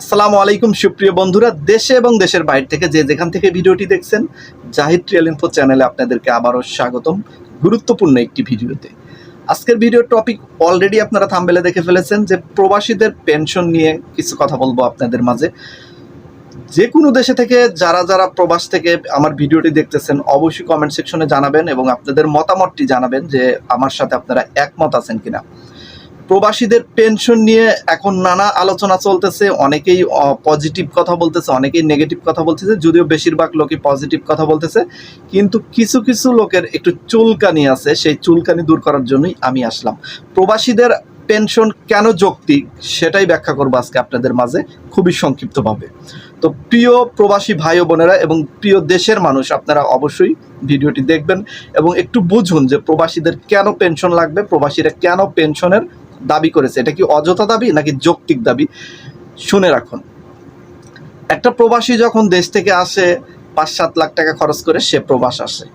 আসসালামু আলাইকুম, সুপ্রিয় বন্ধুরা, দেশে এবং দেশের বাইরে থেকে যে যেখান থেকে ভিডিওটি দেখছেন, জাহিদ ট্রিয়াল ইনফো চ্যানেলে আপনাদেরকে আবারও স্বাগতম গুরুত্বপূর্ণ একটি ভিডিওতে। আজকের ভিডিওর টপিক অলরেডি আপনারা থামবেলে দেখে ফেলেছেন যে প্রবাসীদের পেনশন নিয়ে কিছু কথা বলব আপনাদের মাঝে। যে কোনো দেশে থেকে যারা যারা প্রবাস থেকে আমার ভিডিওটি দেখতেছেন, অবশ্যই কমেন্ট সেকশনে জানাবেন এবং আপনাদের মতামতটি জানাবেন যে আমার সাথে আপনারা একমত আছেন কিনা। প্রবাসীদের পেনশন নিয়ে এখন নানা আলোচনা চলতেছে, অনেকেই পজিটিভ কথা বলতেছে, অনেকেই নেগেটিভ কথা বলতেছে, যদিও বেশিরভাগ লোকই পজিটিভ কথা বলতেছে। কিন্তু কিছু কিছু লোকের একটু চুলকানি আছে, সেই চুলকানি দূর করার জন্যই আমি আসলাম। প্রবাসীদের পেনশন কেন যৌক্তিক সেটাই ব্যাখ্যা করব আজকে আপনাদের মাঝে খুবই সংক্ষিপ্তভাবে। তো প্রিয় প্রবাসী ভাই বোনেরা এবং প্রিয় দেশের মানুষ, আপনারা অবশ্যই ভিডিওটি দেখবেন এবং একটু বুঝুন যে প্রবাসীদের কেন পেনশন লাগবে, প্রবাসীরা কেন পেনশনের দাবি করেছে। এটা কি অযথা দাবি নাকি যৌক্তিক দাবি? শুনে রাখুন। একটা প্রবাসী যখন দেশ থেকে আসে পাঁচ সাত লাখ টাকা খরচ করে সে প্রবাস আসে।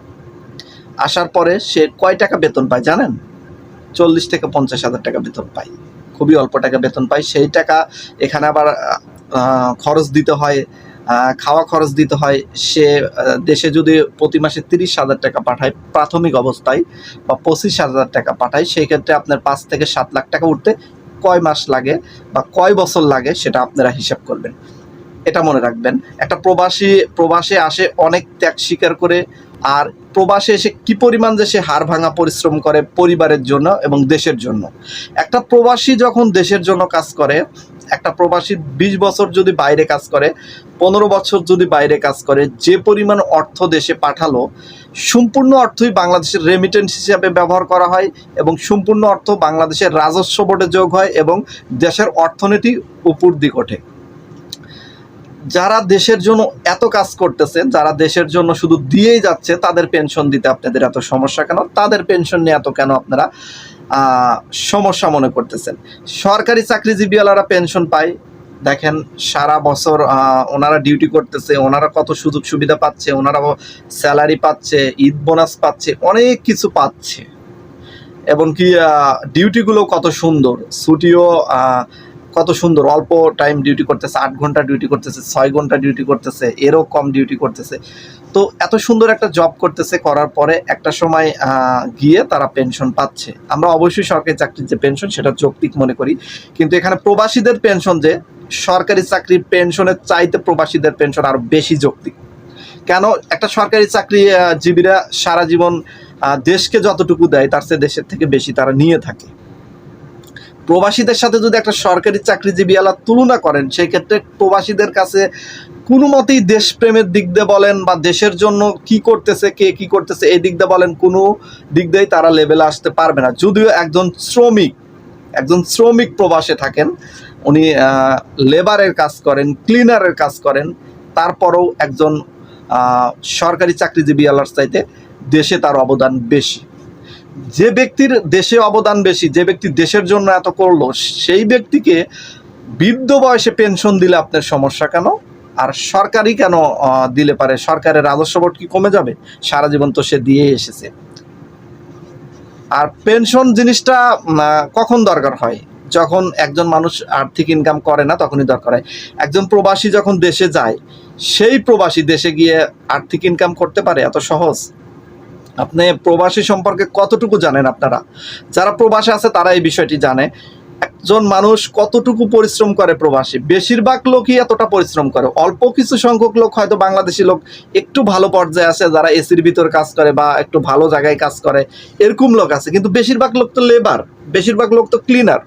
আসার পরে সে কয় টাকা বেতন পায় জানেন? চল্লিশ থেকে পঞ্চাশ হাজার টাকা বেতন পায়। খুবই অল্প টাকা বেতন পায়। সেই টাকা এখানে আবার খরচ দিতে হয়। খাওয়া খরচ দিতে হয়, সে দেশে যদি প্রতি মাসে তিরিশ হাজার টাকা পাঠায়, প্রাথমিক অবস্থায় বা পঁচিশ হাজার টাকা পাঠায়, সেই ক্ষেত্রে আপনার পাঁচ থেকে সাত লাখ টাকা উঠতে কয় মাস লাগে বা কয় বছর লাগে সেটা আপনারা হিসাব করবেন। এটা মনে রাখবেন। একটা প্রবাসী, প্রবাসে আসে অনেক ত্যাগ স্বীকার করে, আর প্রবাসে এসে কি পরিমাণ যে সে হাড় ভাঙা পরিশ্রম করে পরিবারের জন্য এবং দেশের জন্য? একটা প্রবাসী যখন দেশের জন্য কাজ করে, একটা প্রবাসী বিশ বছর যদি বাইরে কাজ করে, পনেরো বছর যদি বাইরে কাজ করে, যে পরিমাণ অর্থ দেশে পাঠালো, সম্পূর্ণ অর্থই বাংলাদেশের রেমিটেন্স হিসাবে ব্যবহার করা হয় এবং সম্পূর্ণ অর্থ বাংলাদেশের রাজস্ব বোর্ডে যোগ হয় এবং দেশের অর্থনীতি উপর দিক ওঠে। যারা দেশের জন্য এত কাজ করতেছে, যারা দেশের জন্য শুধু দিয়েই যাচ্ছে, তাদের পেনশন দিতে আপনাদের এত সমস্যা কেন? তাদের পেনশন নিয়ে এত কেন আপনারা সমস্যা মনে করতেছেন? সরকারি চাকরিজীবীওয়ালারা পেনশন পায়। দেখেন, সারা বছর ওনারা ডিউটি করতেছে, ওনারা কত সুযোগ সুবিধা পাচ্ছে ওনারা স্যালারি পাচ্ছে, ঈদ বোনাস পাচ্ছে, অনেক কিছু পাচ্ছে। এবং কি ডিউটিগুলো কত সুন্দর। ছুটিও কত সুন্দর, অল্প টাইম ডিউটি করতেছে, আট ঘণ্টা ডিউটি করতেছে, ছয় ঘণ্টা ডিউটি করতেছে, এরও কম ডিউটি করতেছে। তো এত সুন্দর একটা জব করতেছে, করার পরে একটা সময় গিয়ে তারা পেনশন পাচ্ছে। আমরা অবশ্যই সরকারি চাকরির যে পেনশন সেটা যৌক্তিক মনে করি। কিন্তু এখানে প্রবাসীদের পেনশন যে, সরকারি চাকরির পেনশনের চাইতে প্রবাসীদের পেনশন আরও বেশি যৌক্তিক। কেন? একটা সরকারি চাকরি জীবীরা সারা জীবন দেশকে যতটুকু দেয়, তার চেয়ে দেশের থেকে বেশি তারা নিয়ে থাকে। প্রবাসীদের সাথে যদি একটা সরকারি চাকরিজীবীওয়ালা তুলনা করেন সেই ক্ষেত্রে প্রবাসীদের কাছে কোনো মতেই দেশপ্রেমের দিক দিয়ে বলেন বা দেশের জন্য কি করতেছে, কে কি করতেছে, এই দিক দিয়ে বলেন কোনো দিক দিয়েই তারা লেভেলে আসতে পারবে না। যদিও একজন শ্রমিক একজন শ্রমিক প্রবাসে থাকেন, উনি লেবারের কাজ করেন ক্লিনারের কাজ করেন, তারপরেও একজন সরকারি চাকরিজীবী চাকরিজীবীওয়ালার চাইতে দেশে তার অবদান বেশি। যে ব্যক্তির দেশে অবদান বেশি, যে ব্যক্তি দেশের জন্য এত করল, সেই ব্যক্তিকে বৃদ্ধ বয়সে পেনশন দিলে আপনার সমস্যা কেন? আর সরকারি কেন দিলে পারে? সরকারের রাজস্ব বোর্ড কি কমে যাবে? সারা জীবন তো সে দিয়ে এসেছে। আর পেনশন জিনিসটা কখন দরকার হয়? যখন একজন মানুষ আর্থিক ইনকাম করে না, তখনই দরকার হয়। একজন প্রবাসী যখন দেশে যায়, সেই প্রবাসী দেশে গিয়ে আর্থিক ইনকাম করতে পারে? এত সহজ। আপনি প্রবাসী সম্পর্কে কতটুকু জানেন আপনারা? যারা প্রবাসে আছে তারা এই বিষয়টি জানে। একজন মানুষ কতটুকু পরিশ্রম করে প্রবাসী? বেশিরভাগ লোকই এতটা পরিশ্রম করে। অল্প কিছু সংখ্যক লোক হয়তো বাংলাদেশি লোক একটু ভালো পর্যায়ে আছে, যারা এসির ভিতর কাজ করে বা একটু ভালো জায়গায় কাজ করে, এরকম লোক আছে। কিন্তু বেশিরভাগ লোক তো লেবার, বেশিরভাগ লোক তো ক্লিনার।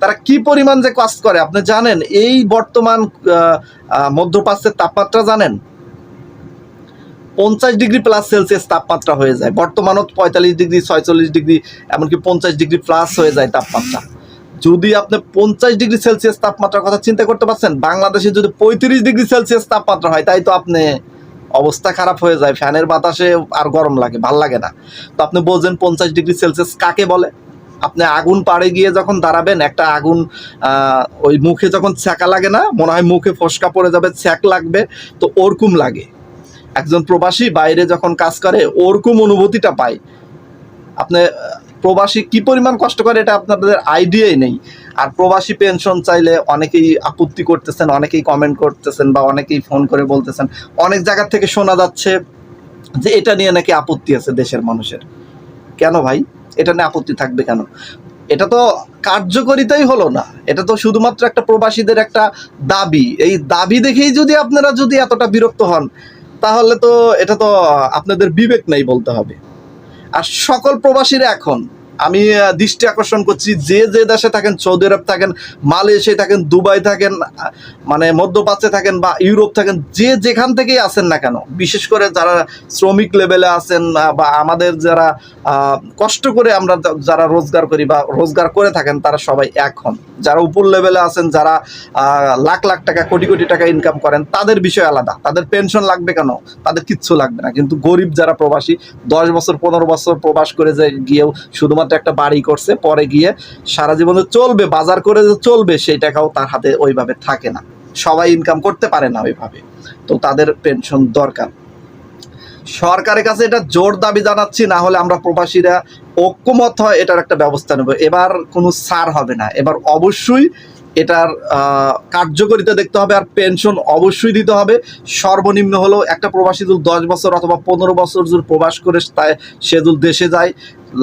তারা কি পরিমাণ যে কাজ করে, আপনি জানেন? এই বর্তমান মধ্যপ্রাচ্যের তাপমাত্রা জানেন? পঞ্চাশ ডিগ্রি প্লাস সেলসিয়াস তাপমাত্রা হয়ে যায়। বর্তমানত পঁয়তাল্লিশ ডিগ্রি, ছয়চল্লিশ ডিগ্রি, এমনকি পঞ্চাশ ডিগ্রি প্লাস হয়ে যায় তাপমাত্রা। যদি আপনি পঞ্চাশ ডিগ্রি সেলসিয়াস তাপমাত্রার কথা চিন্তা করতে পারছেন, বাংলাদেশে যদি পঁয়ত্রিশ ডিগ্রি সেলসিয়াস তাপমাত্রা হয়, তাই তো আপনি অবস্থা খারাপ হয়ে যায়। ফ্যানের বাতাসে আর গরম লাগে, ভালো লাগে না। তো আপনি বলছেন পঞ্চাশ ডিগ্রি সেলসিয়াস কাকে বলে? আপনি আগুন পাড়ে গিয়ে যখন দাঁড়াবেন, একটা আগুন ওই মুখে যখন ছ্যাঁকা লাগে না, মনে হয় মুখে ফসকা পড়ে যাবে, ছ্যাঁক লাগবে, তো ওরকম লাগে। একজন প্রবাসী বাইরে যখন কাজ করে, ওরকম অনুভূতিটা পায়। আপনি প্রবাসী কি পরিমাণ কষ্ট করে এটা আপনাদের আইডিয়াই নেই। আর প্রবাসী পেনশন চাইলে অনেকেই আপত্তি করতেছেন, অনেকেই কমেন্ট করতেছেন বা অনেকেই ফোন করে বলতেছেন। অনেক জায়গা থেকে শোনা যাচ্ছে যে এটা নিয়ে নাকি আপত্তি আছে দেশের মানুষের। কেন ভাই? এটা নিয়ে আপত্তি থাকবে কেন? এটা তো কার্যকরিতাই হলো না। এটা তো শুধুমাত্র একটা প্রবাসীদের একটা দাবি। এই দাবি দেখেই যদি আপনারা যদি এতটা বিরক্ত হন তাহলে তো এটা তো আপনাদের বিবেক নাই বলতে হবে। আর সকল প্রবাসীরা এখন আমি দৃষ্টি আকর্ষণ করছি যে যে দেশে থাকেন, সৌদি আরব থাকেন মালয়েশিয়ায় থাকেন, দুবাই থাকেন মানে মধ্যপ্রাচ্যে থাকেন বা ইউরোপ থাকেন, যে যেখান থেকেই আসেন না কেন, বিশেষ করে যারা শ্রমিক লেভেলে আছেন বা আমাদের যারা কষ্ট করে আমরা যারা রোজগার করি বা রোজগার করে থাকেন, তারা সবাই এক হন। যারা উপর লেভেলে আছেন, যারা লাখ লাখ টাকা, কোটি কোটি টাকা ইনকাম করেন, তাদের বিষয় আলাদা। তাদের পেনশন লাগবে কেন? তাদের কিচ্ছু লাগবে না। কিন্তু গরিব যারা প্রবাসী, দশ বছর, পনেরো বছর প্রবাস করে যে গিয়েও শুধুমাত্র একটা বাড়ি করছে, পরে গিয়ে সারা জীবনে চলবে, বাজার করে যে চলবে, সেই টাকাও তার হাতে ওইভাবে থাকে না। সবাই ইনকাম করতে পারে না ওইভাবে। তো তাদের পেনশন দরকার। সরকারের কাছে এটা জোর দাবি জানাচ্ছি, না হলে আমরা প্রবাসীরা ঐক্যমত হয় এটার একটা ব্যবস্থা নেব। এবার কোনো সার হবে না। এবার অবশ্যই এটার কার্যকরিতা দেখতে হবে আর পেনশন অবশ্যই দিতে হবে। সর্বনিম্ন হলেও একটা প্রবাসী যদি দশ বছর অথবা পনেরো বছর যদি প্রবাস করে তাই সে দেশে যায়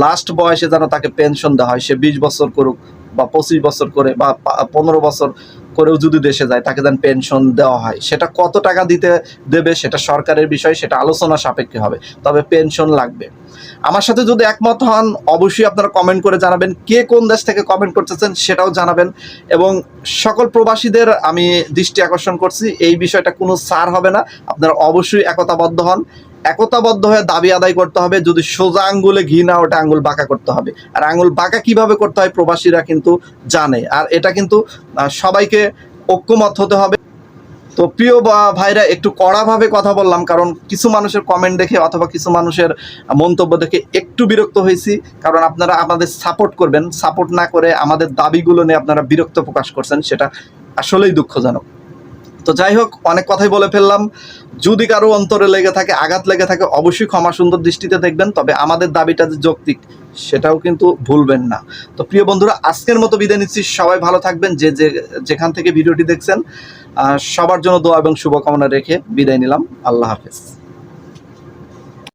লাস্ট বয়সে যেন তাকে পেনশন দেওয়া হয়, সে বিশ বছর করুক বা পঁচিশ বছর করে বা পনেরো বছর করেও যদি দেশে যায়, তাকে যেন পেনশন দেওয়া হয়, সেটা কত টাকা দিতে দেবে সেটা সরকারের বিষয়, সেটা আলোচনা সাপেক্ষে হবে, তবে পেনশন লাগবে। আমার সাথে যদি একমত হন, অবশ্যই আপনারা কমেন্ট করে জানাবেন, কে কোন দেশ থেকে কমেন্ট করতেছেন সেটাও জানাবেন, এবং সকল প্রবাসীদের আমি দৃষ্টি আকর্ষণ করছি, এই বিষয়টা কোনো সার হবে না, আপনারা অবশ্যই একতাবদ্ধ হন। একতাবদ্ধ হয়ে দাবি আদায় করতে হবে, যদি সোজা আঙ্গুলে ঘি না ওটা আঙ্গুল বাঁকা করতে হবে। আর আঙ্গুল বাঁকা কীভাবে করতে হয় প্রবাসীরা কিন্তু জানে। আর এটা কিন্তু সবাইকে ঐক্যমত হতে হবে। তো প্রিয় ভাইরা, একটু কড়াভাবে কথা বললাম, কারণ কিছু মানুষের কমেন্ট দেখে অথবা কিছু মানুষের মন্তব্য দেখে একটু বিরক্ত হয়েছি। কারণ আপনারা আমাদের সাপোর্ট করবেন। সাপোর্ট না করে আমাদের দাবিগুলো নিয়ে আপনারা বিরক্ত প্রকাশ করছেন, সেটা আসলেই দুঃখজনক। তো যাই হোক, অনেক কথাই বলে ফেললাম। যদি কারও অন্তরে লেগে থাকে, আঘাত লেগে থাকে, অবশ্যই ক্ষমা সুন্দর দৃষ্টিতে দেখবেন। তবে আমাদের দাবিটা যে যৌক্তিক, সেটাও কিন্তু ভুলবেন না। তো প্রিয় বন্ধুরা, আজকের মতো বিদায় নিচ্ছি। সবাই ভালো থাকবেন। যে যে, যেখান থেকে ভিডিওটি দেখছেন সবার জন্য দোয়া এবং শুভকামনা রেখে বিদায় নিলাম। আল্লাহ হাফেজ।